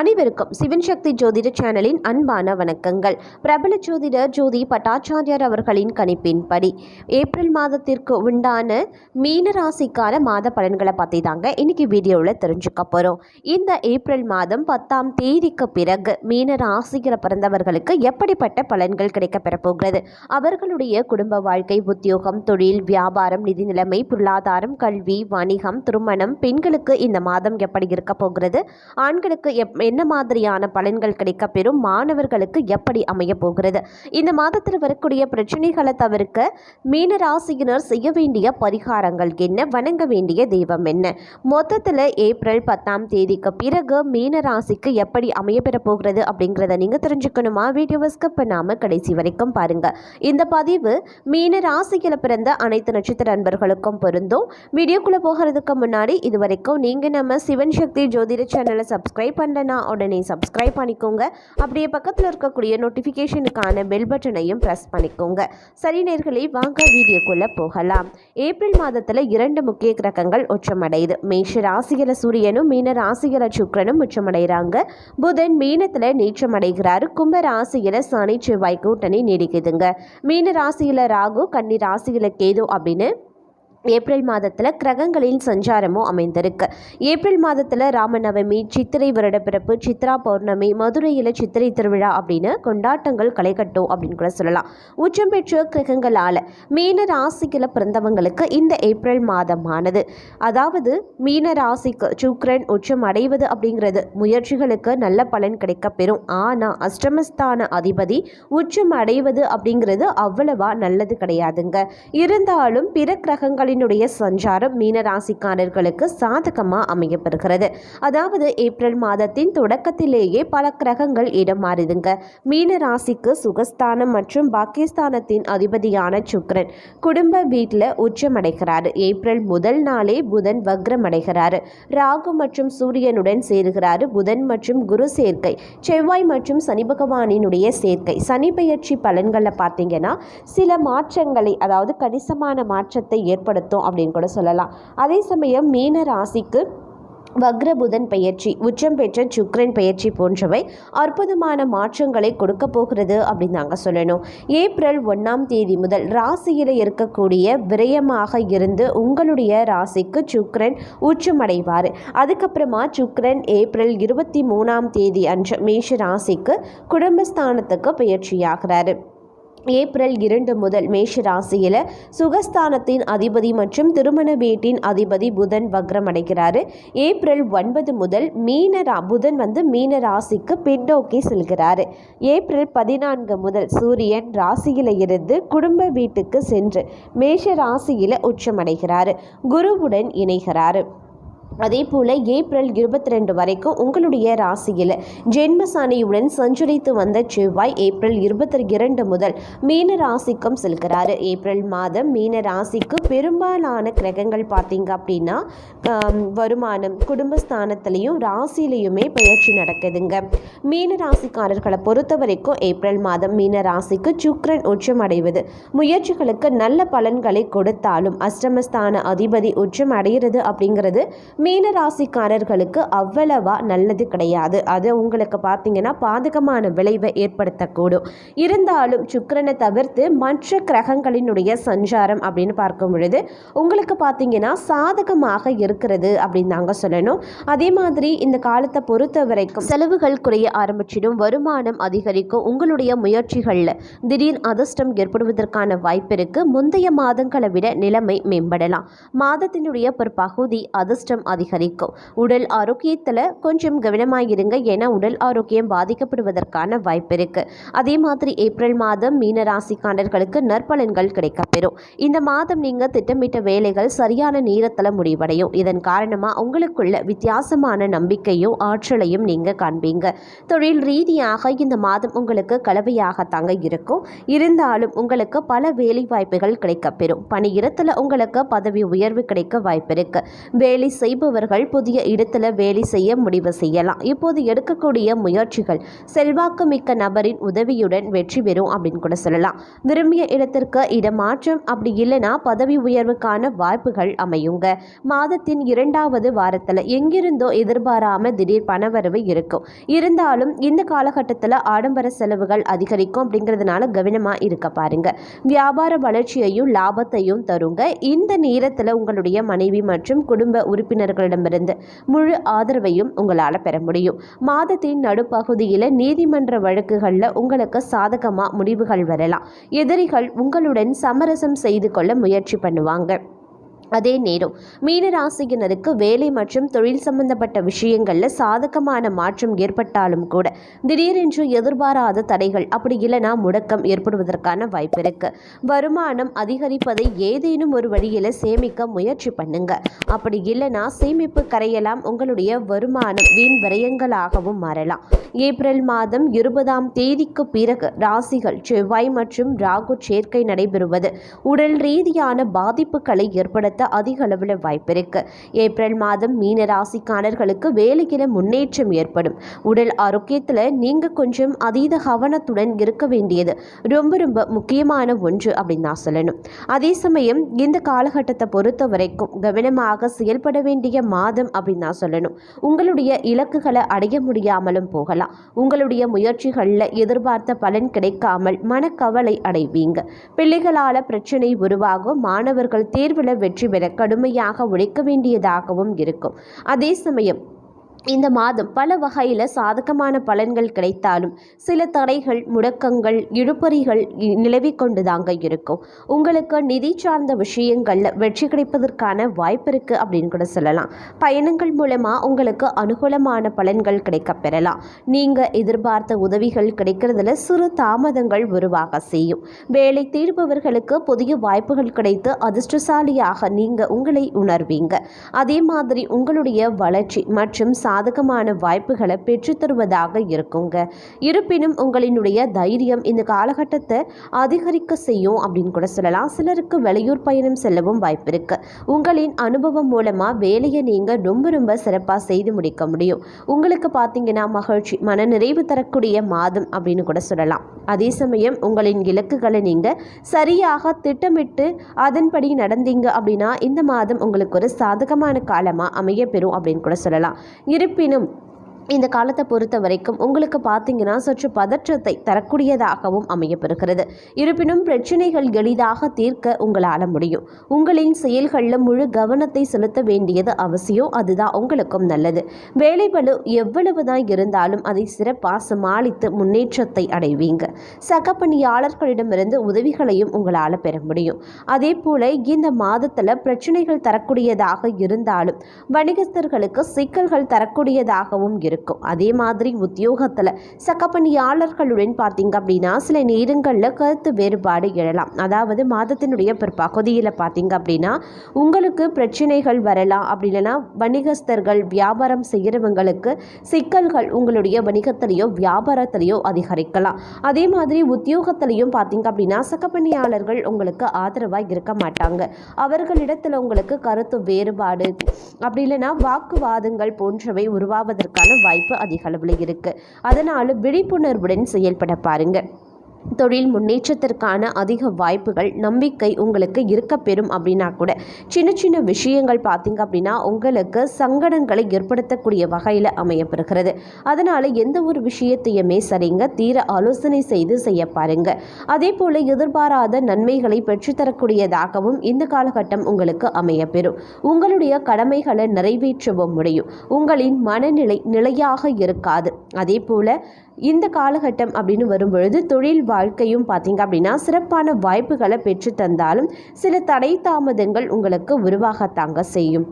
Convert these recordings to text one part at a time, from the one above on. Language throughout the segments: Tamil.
அனைவருக்கும் சிவன் சக்தி ஜோதிட சேனலின் அன்பான வணக்கங்கள். பிரபல ஜோதிடர் ஜோதி பட்டாச்சாரியார் அவர்களின் கணிப்பின்படி ஏப்ரல் மாதத்திற்கு உண்டான மீன ராசிக்கான மாத பலன்களை பற்றி தாங்க இன்னைக்கு வீடியோவில் தெரிஞ்சுக்க போகிறோம் இந்த ஏப்ரல் மாதம் பத்தாம் தேதிக்கு பிறகு மீன ராசியில் பிறந்தவர்களுக்கு எப்படிப்பட்ட பலன்கள் கிடைக்கப்பெற போகிறது? அவர்களுடைய குடும்ப வாழ்க்கை உத்தியோகம் தொழில் வியாபாரம் நிதி நிலைமை பொருளாதாரம் கல்வி வணிகம் திருமணம் பெண்களுக்கு இந்த மாதம் எப்படி இருக்க போகிறது? ஆண்களுக்கு எப் என்ன மாதிரியான பலன்கள் கிடைக்கப்பெறும்? மாணவர்களுக்கு எப்படி அமைய போகிறது? இந்த மாதத்தில் வரக்கூடிய பிரச்சனைகளை தவிர்க்க மீன ராசியினர் செய்ய வேண்டிய பரிகாரங்கள் என்ன? வணங்க வேண்டிய தெய்வம் என்ன? மொத்தத்தில் ஏப்ரல் பத்தாம் தேதிக்கு பிறகு மீன ராசிக்கு எப்படி அமையப்பெற போகிறது அப்படிங்கிறத நீங்கள் தெரிஞ்சுக்கணுமா? வீடியோவை ஸ்கிப் பண்ணாமல் கடைசி வரைக்கும் பாருங்க. இந்த பதிவு மீன ராசியில் பிறந்த அனைத்து நட்சத்திர அன்பர்களுக்கும் பொருந்தும். வீடியோக்குள்ளே போகிறதுக்கு முன்னாடி இது வரைக்கும் நீங்கள் நம்ம சிவன் சக்தி ஜோதிட சேனலை சப்ஸ்கிரைப் அப்படின்னா உடனே சப்ஸ்கிரைப் பண்ணிக்கோங்க. அப்படியே பக்கத்தில் இருக்கக்கூடிய நோட்டிஃபிகேஷனுக்கான பெல் பட்டனையும் ப்ரெஸ் பண்ணிக்கோங்க. சரி நேர்களை வாங்க வீடியோக்குள்ளே போகலாம். ஏப்ரல் மாதத்தில் இரண்டு முக்கிய கிரகங்கள் உச்சமடையுது. மேஷ ராசிகள சூரியனும் மீன ராசியில் சுக்கிரனும் உச்சமடைகிறாங்க. புதன் மீனத்தில் நீச்சமடைகிறாரு. கும்ப ராசியில் சனி செவ்வாய் கூட்டணி நீடிக்குதுங்க. மீன ராசியில் ராகு கன்னி ராசியில் கேது அப்படின்னு ஏப்ரல் மாதத்தில் கிரகங்களின் சஞ்சாரமும் அமைந்திருக்கு. ஏப்ரல் மாதத்தில் ராமநவமி சித்திரை வருடப்பிறப்பு சித்ரா பௌர்ணமி மதுரையில் சித்திரை திருவிழா அப்படின்னு கொண்டாட்டங்கள் களைகட்டும் அப்படின்னு கூட சொல்லலாம். உச்சம் பெற்ற கிரகங்களால் மீன ராசிக்கில் பிறந்தவங்களுக்கு இந்த ஏப்ரல் மாதமானது. அதாவது மீன ராசிக்கு சுக்ரன் உச்சம் அடைவது அப்படிங்கிறது முயற்சிகளுக்கு நல்ல பலன் கிடைக்க பெறும். ஆனால் அஷ்டமஸ்தான அதிபதி உச்சம் அடைவது அப்படிங்கிறது அவ்வளவா நல்லது கிடையாதுங்க. இருந்தாலும் பிற கிரகங்களின் சூரியனுடைய சஞ்சாரம் மீன ராசிக்காரர்களுக்கு சாதகமாக அமையப்பெறுகிறது. அதாவது ஏப்ரல் மாதத்தின் தொடக்கத்திலேயே பல கிரகங்கள் இடம் மாறுதுங்க மீன ராசிக்கு சுகஸ்தானம் மற்றும் பாகிஸ்தானத்தின் அதிபதியான சுக்ரன் குடும்ப வீட்டில் உச்சமடைகிறார். ஏப்ரல் முதல் நாளே புதன் வக்ரம் அடைகிறாரு ராகு மற்றும் சூரியனுடன் சேருகிறாரு. புதன் மற்றும் குரு சேர்க்கை செவ்வாய் மற்றும் சனி பகவானினுடைய சேர்க்கை. சனி பெயர்ச்சி பலன்களில் பார்த்தீங்கன்னா சில மாற்றங்களை அதாவது கணிசமான மாற்றத்தை ஏற்படுத்தும் அப்படின்னு கூட சொல்லலாம். அதே சமயம் மீன ராசிக்கு வக்ரபுதன் பயிற்சி உச்சம் பெற்ற சுக்ரன் பயிற்சி போன்றவை அற்புதமான மாற்றங்களை கொடுக்க போகிறது அப்படின்னு நாங்கள் சொல்லணும். ஏப்ரல் ஒன்றாம் தேதி முதல் ராசியில் இருக்கக்கூடிய விரயமாக இருந்து உங்களுடைய ராசிக்கு சுக்ரன் உச்சமடைவார். அதுக்கப்புறமா சுக்ரன் ஏப்ரல் இருபத்தி மூணாம் தேதி அன்று மேஷ ராசிக்கு குடும்பஸ்தானத்துக்கு பயிற்சியாகிறாரு. ஏப்ரல் இரண்டு முதல் மேஷ ராசியில் சுகஸ்தானத்தின் அதிபதி மற்றும் திருமண வீட்டின் அதிபதி புதன் வக்ரம் அடைகிறாரு. ஏப்ரல் ஒன்பது முதல் மீன ரா புதன் வந்து மீன ராசிக்கு பின்னோக்கி செல்கிறாரு. ஏப்ரல் பதினான்கு முதல் சூரியன் ராசியில் இருந்து குடும்ப வீட்டுக்கு சென்று மேஷ ராசியில் உச்சமடைகிறாரு குருவுடன் இணைகிறாரு. அதே போல் ஏப்ரல் இருபத்தி ரெண்டு வரைக்கும் உங்களுடைய ராசியில் ஜென்மசானியுடன் சஞ்சரித்து வந்த செவ்வாய் ஏப்ரல் இருபத்தி இரண்டு முதல் மீன ராசிக்கும் செல்கிறாரு. ஏப்ரல் மாதம் மீன ராசிக்கு பெரும்பாலான கிரகங்கள் பார்த்தீங்க அப்படின்னா வருமானம் குடும்பஸ்தானத்திலையும் ராசிலையுமே பயிற்சி நடக்குதுங்க. மீன ராசிக்காரர்களை பொறுத்த வரைக்கும் ஏப்ரல் மாதம் மீன ராசிக்கு சுக்ரன் உச்சம் அடைவது முயற்சிகளுக்கு நல்ல பலன்களை கொடுத்தாலும் அஷ்டமஸ்தான அதிபதி உச்சம் அடைகிறது அப்படிங்கிறது மீன ராசிக்காரர்களுக்கு அவ்வளவா நல்லது கிடையாது. அது உங்களுக்கு பார்த்தீங்கன்னா பாதகமான விளைவை ஏற்படுத்தக்கூடும். இருந்தாலும் சுக்கரனை தவிர்த்து மற்ற கிரகங்களினுடைய சஞ்சாரம் அப்படின்னு பார்க்கும் பொழுது உங்களுக்கு பார்த்தீங்கன்னா சாதகமாக இருக்கிறது அப்படின்னு நாங்கள் சொல்லணும். அதே மாதிரி இந்த காலத்தை பொறுத்த வரைக்கும் செலவுகள் குறைய ஆரம்பிச்சிடும் வருமானம் அதிகரிக்கும். உங்களுடைய முயற்சிகளில் திடீர் அதிர்ஷ்டம் ஏற்படுவதற்கான வாய்ப்பு இருக்கு. முந்தைய மாதங்களை விட நிலைமை மேம்படலாம். மாதத்தினுடைய ஒரு பகுதி அதிர்ஷ்டம் அதிகரிக்கும். உடல் ஆரோக்கியத்தில் கொஞ்சம் கவனமாயிருங்க. ஏன்னா உடல் ஆரோக்கியம் பாதிக்கப்படுவதற்கான வாய்ப்பு இருக்கு. அதே மாதிரி ஏப்ரல் மாதம் மீன ராசிக்காரர்களுக்கு நற்பலன்கள் கிடைக்கப்பெறும். இந்த மாதம் நீங்கள் திட்டமிட்ட வேலைகள் சரியான நேரத்தில் முடிவடையும். இதன் காரணமாக உங்களுக்குள்ள வித்தியாசமான நம்பிக்கையும் ஆற்றலையும் நீங்கள் காண்பீங்க. தொழில் ரீதியாக இந்த மாதம் உங்களுக்கு கலவையாக தாங்க இருக்கும். இருந்தாலும் உங்களுக்கு பல வேலை வாய்ப்புகள் கிடைக்கப்பெறும். பணியிடத்தில் உங்களுக்கு பதவி உயர்வு கிடைக்க வாய்ப்பு இருக்கு. வேலை செய்ப விரும்புபவர்கள் புதிய இடத்துல வேலை செய்ய முடிவு செய்யலாம். இப்போது எடுக்கக்கூடிய முயற்சிகள் செல்வாக்கு மிக்க நபரின் உதவியுடன் வெற்றி பெறும் அப்படின்னு கூட சொல்லலாம். விரும்பிய இடத்திற்கு இடமாற்றம் அப்படி இல்லைன்னா பதவி உயர்வுக்கான வாய்ப்புகள் அமையுங்க. மாதத்தின் இரண்டாவது வாரத்தில் எங்கிருந்தோ எதிர்பாராம திடீர் பணவரவு இருக்கும். இருந்தாலும் இந்த காலகட்டத்தில் ஆடம்பர செலவுகள் அதிகரிக்கும் அப்படிங்கிறதுனால கவனமாக இருக்க பாருங்க. வியாபார வளர்ச்சியையும் லாபத்தையும் தருங்க. இந்த நேரத்தில் உங்களுடைய மனைவி மற்றும் குடும்ப உறுப்பினர் உறுப்பினர்களிடமிருந்து முழு ஆதரவையும் உங்களால் பெற முடியும். மாதத்தின் நடுப்பகுதியில் நீதிமன்ற வழக்குகளில் உங்களுக்கு சாதகமாக முடிவுகள் வரலாம். எதிரிகள் உங்களுடன் சமரசம் செய்து கொள்ள முயற்சி பண்ணுவாங்க. அதே நேரம் மீனராசியினருக்கு வேலை மற்றும் தொழில் சம்பந்தப்பட்ட விஷயங்களில் சாதகமான மாற்றம் ஏற்பட்டாலும் கூட திடீரென்று எதிர்பாராத தடைகள் அப்படி இல்லைனா முடக்கம் ஏற்படுவதற்கான வாய்ப்பு இருக்கு. வருமானம் அதிகரிப்பதை ஏதேனும் ஒரு வழியில் சேமிக்க முயற்சி பண்ணுங்க. அப்படி இல்லைனா சேமிப்பு கரையலாம் உங்களுடைய வருமானம் வீண் விரயங்களாகவும் மாறலாம். ஏப்ரல் மாதம் இருபதாம் தேதிக்கு பிறகு ராசிகள் செவ்வாய் மற்றும் ராகு சேர்க்கை நடைபெறுவது உடல் ரீதியான பாதிப்புகளை ஏற்படுத்த அதிக அளவில் வாய்ப்பு இருக்கு. ஏப்ரல் மாதம் மீன ராசிக்காரர்களுக்கு வேலையில முன்னேற்றம் ஏற்படும். உடல் ஆரோக்கியத்தில் நீங்கள் கொஞ்சம் அதீத கவனத்துடன் இருக்க வேண்டியது ரொம்ப ரொம்ப முக்கியமான ஒன்று அப்படின்னு நான் சொல்லணும். அதே சமயம் இந்த காலகட்டத்தை பொறுத்த வரைக்கும் கவனமாக செயல்பட வேண்டிய மாதம் அப்படின்னு நான் சொல்லணும். உங்களுடைய இலக்குகளை அடைய முடியாமலும் போகலாம். உங்களுடைய முயற்சிகளில் எதிர்பார்த்த பலன் கிடைக்காமல் மனக்கவலை அடைவீங்க. பிள்ளைகளால் பிரச்சனை உருவாகும். மாணவர்கள் தேர்வில் வெற்றி பெற கடுமையாக உழைக்க வேண்டியதாகவும் இருக்கும். அதே சமயம் இந்த மாதம் பல வகையில் சாதகமான பலன்கள் கிடைத்தாலும் சில தடைகள் முடக்கங்கள் இழுபறிகள் நிலவி கொண்டுதாங்க இருக்கும். உங்களுக்கு நிதி சார்ந்த விஷயங்களில் வெற்றி கிடைப்பதற்கான வாய்ப்பு இருக்குது அப்படின்னு கூட சொல்லலாம். பயணங்கள் மூலமாக உங்களுக்கு அனுகூலமான பலன்கள் கிடைக்கப் பெறலாம். நீங்கள் எதிர்பார்த்த உதவிகள் கிடைக்கிறதுல சிறு தாமதங்கள் உருவாக செய்யும். வேலை தீர்பவர்களுக்கு புதிய வாய்ப்புகள் கிடைத்து அதிர்ஷ்டசாலியாக நீங்கள் உங்களை உணர்வீங்க. அதே மாதிரி உங்களுடைய வளர்ச்சி மற்றும் சாதகமான வாய்ப்புகளை பெற்றுத்தருவதாக இருக்குங்க. இருப்பினும் உங்களினுடைய தைரியம் இந்த காலகட்டத்தை அதிகரிக்க செய்யும் அப்படின்னு கூட சொல்லலாம். சிலருக்கு வெளியூர் பயணம் செல்லவும் வாய்ப்பு இருக்கு. உங்களின் அனுபவம் மூலமாக வேலையை நீங்கள் ரொம்ப ரொம்ப சிறப்பாக செய்து முடிக்க முடியும். உங்களுக்கு பார்த்தீங்கன்னா மகிழ்ச்சி மனநிறைவு தரக்கூடிய மாதம் அப்படின்னு கூட சொல்லலாம். அதே சமயம் உங்களின் இலக்குகளை நீங்கள் சரியாக திட்டமிட்டு அதன்படி நடந்தீங்க அப்படின்னா இந்த மாதம் உங்களுக்கு ஒரு சாதகமான காலமாக அமையப்பெறும் அப்படின்னு கூட சொல்லலாம். இருப்பினும் இந்த காலத்தை பொறுத்த வரைக்கும் உங்களுக்கு பார்த்தீங்கன்னா சற்று பதற்றத்தை தரக்கூடியதாகவும் அமையப்பெறுகிறது. இருப்பினும் பிரச்சனைகள் எளிதாக தீர்க்க உங்களால் முடியும். உங்களின் செயல்களில் முழு கவனத்தை செலுத்த வேண்டியது அவசியம். அதுதான் உங்களுக்கும் நல்லது. வேலைபளு எவ்வளவு தான் இருந்தாலும் அதை சிறப்பாக சமாளித்து முன்னேற்றத்தை அடைவீங்க. சக பணியாளர்களிடமிருந்து உதவிகளையும் உங்களால் பெற முடியும். அதே போல இந்த மாதத்தில் பிரச்சனைகள் தரக்கூடியதாக இருந்தாலும் வணிகஸ்தர்களுக்கு சிக்கல்கள் தரக்கூடியதாகவும் இருக்கும் இருக்கும். அதே மாதிரி உத்தியோகத்தில் சக பணியாளர்களுடன் பார்த்தீங்க அப்படின்னா சில நேரங்களில் கருத்து வேறுபாடு எழலாம். அதாவது மாதத்தினுடைய பிற்பகுதியில் பார்த்தீங்க அப்படின்னா உங்களுக்கு பிரச்சனைகள் வரலாம் அப்படி இல்லைன்னா வணிகஸ்தர்கள் வியாபாரம் செய்கிறவங்களுக்கு சிக்கல்கள் உங்களுடைய வணிகத்திலையோ வியாபாரத்திலையோ அதிகரிக்கலாம். அதே மாதிரி உத்தியோகத்திலையும் பார்த்தீங்க அப்படின்னா சக பணியாளர்கள் உங்களுக்கு ஆதரவாக இருக்க மாட்டாங்க. அவர்களிடத்தில் உங்களுக்கு கருத்து வேறுபாடு அப்படி இல்லைன்னா வாக்குவாதங்கள் போன்றவை உருவாவதற்கான வாய்ப்பு அதிக அளவில் இருக்குது அதனால் விழிப்புணர்வுடன் செயல்பட பாருங்கள் தொழில் முன்னேற்றத்திற்கான அதிக வாய்ப்புகள் நம்பிக்கை உங்களுக்கு இருக்க பெறும் அப்படின்னா கூட சின்ன சின்ன விஷயங்கள் பார்த்தீங்க அப்படின்னா உங்களுக்கு சங்கடங்களை ஏற்படுத்தக்கூடிய வகையில் அமையப்பெறுகிறது. அதனால் எந்த ஒரு விஷயத்தையுமே சரிங்க தீர ஆலோசனை செய்து செய்ய பாருங்க. அதே போல் எதிர்பாராத நன்மைகளை பெற்றுத்தரக்கூடியதாகவும் இந்த காலகட்டம் உங்களுக்கு அமையப்பெறும். உங்களுடைய கடமைகளை நிறைவேற்றவும் முடியும். உங்களின் மனநிலை நிலையாக இருக்காது. அதே போல் இந்த காலகட்டம் அப்படின்னு வரும்பொழுது தொழில் வாழ்க்கையும் பார்த்தீங்க அப்படின்னா சிறப்பான வாய்ப்புகளை பெற்று தந்தாலும் சில தடை தாமதங்கள் உங்களுக்கு உருவாகத்தாங்க செய்யும்.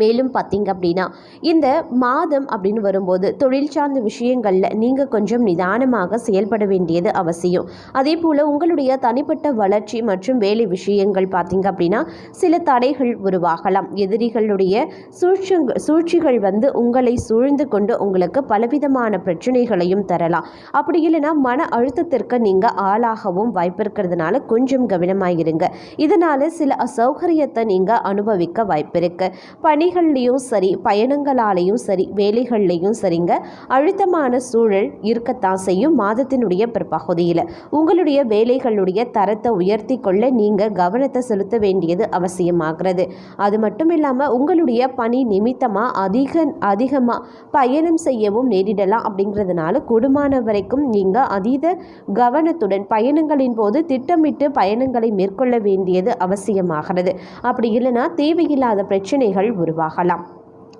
மேலும் பார்த்தீங்க அப்படின்னா இந்த மாதம் அப்படின்னு வரும்போது தொழில் சார்ந்த விஷயங்களில் நீங்கள் கொஞ்சம் நிதானமாக செயல்பட வேண்டியது அவசியம். அதே போல் உங்களுடைய தனிப்பட்ட வளர்ச்சி மற்றும் வேலை விஷயங்கள் பார்த்தீங்க அப்படின்னா சில தடைகள் உருவாகலாம். எதிரிகளுடைய சூழ்ச்சங்க சூழ்ச்சிகள் வந்து உங்களை சூழ்ந்து கொண்டு உங்களுக்கு பலவிதமான பிரச்சனைகளையும் தரலாம். அப்படி இல்லைன்னா மன அழுத்தத்திற்கு நீங்கள் ஆளாகவும் வாய்ப்பு இருக்கிறதுனால கொஞ்சம் கவனமாக இருங்க இதனால் சில அசௌகரியத்தை நீங்கள் அனுபவிக்க வாய்ப்பு பணி பணிகள்லேயும் சரி பயணங்களாலேயும் சரி வேலைகள்லேயும் சரிங்க. அழுத்தமான சூழல் இருக்கத்தான் செய்யும் மாதத்தினுடைய பிற்பகுதியில். உங்களுடைய வேலைகளுடைய தரத்தை உயர்த்தி கொள்ள நீங்கள் கவனத்தை செலுத்த வேண்டியது அவசியமாகிறது. அது மட்டும் இல்லாமல் உங்களுடைய பணி நிமித்தமாக அதிக அதிகமாக பயணம் செய்யவும் நேரிடலாம் அப்படிங்கிறதுனால கூடுமான வரைக்கும் நீங்கள் அதீத கவனத்துடன் பயணங்களின் போது திட்டமிட்டு பயணங்களை மேற்கொள்ள வேண்டியது அவசியமாகிறது. அப்படி இல்லைன்னா தேவையில்லாத பிரச்சனைகள் உருவாகலாம்.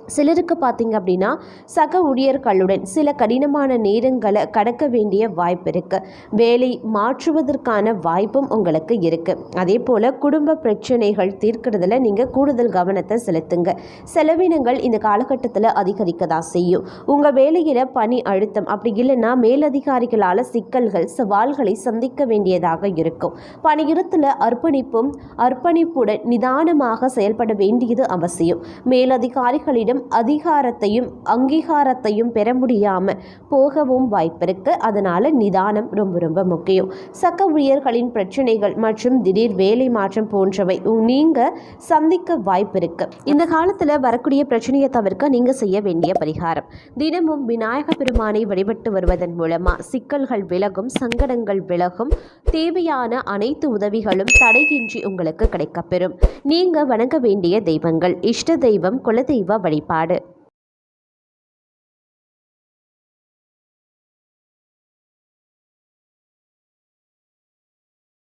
சிலருக்கு பார்த்தீங்க அப்படின்னா சக ஊழியர்களுடன் சில கடினமான நேரங்களை கடக்க வேண்டிய வாய்ப்பு இருக்குது வேலை மாற்றுவதற்கான வாய்ப்பும் உங்களுக்கு இருக்குது அதே போல் குடும்ப பிரச்சனைகள் தீர்க்கிறதுல நீங்கள் கூடுதல் கவனத்தை செலுத்துங்க. செலவினங்கள் இந்த காலகட்டத்தில் அதிகரிக்க தான் செய்யும். உங்கள் வேலையில் பணி அழுத்தம் அப்படி இல்லைன்னா மேலதிகாரிகளால் சிக்கல்கள் சவால்களை சந்திக்க வேண்டியதாக இருக்கும். பணியிடத்தில் அர்ப்பணிப்பும் அர்ப்பணிப்புடன் நிதானமாக செயல்பட வேண்டியது அவசியம். மேலதிகாரிகளிடம் அதிகாரத்தையும் அங்கீகாரத்தையும் பெற முடியாமல் போகவும் வாய்ப்பிருக்கு அதனால் நிதானம் ரொம்ப ரொம்ப முக்கியம். சக ஊழியர்களின் பிரச்சனைகள் மற்றும் திடீர் வேலை மாற்றம் போன்றவை நீங்கள் சந்திக்க வாய்ப்பிருக்கு இந்த காலத்தில் வரக்கூடிய பிரச்சனையை தவிர்க்க நீங்கள் செய்ய வேண்டிய பரிகாரம். தினமும் விநாயக பெருமானை வழிபட்டு வருவதன் மூலமாக சிக்கல்கள் விலகும் சங்கடங்கள் விலகும் தேவையான அனைத்து உதவிகளும் தடையின்றி உங்களுக்கு கிடைக்கப்பெறும். நீங்கள் வணங்க வேண்டிய தெய்வங்கள். இஷ்ட தெய்வம் குலதெய்வ வழிபாடு.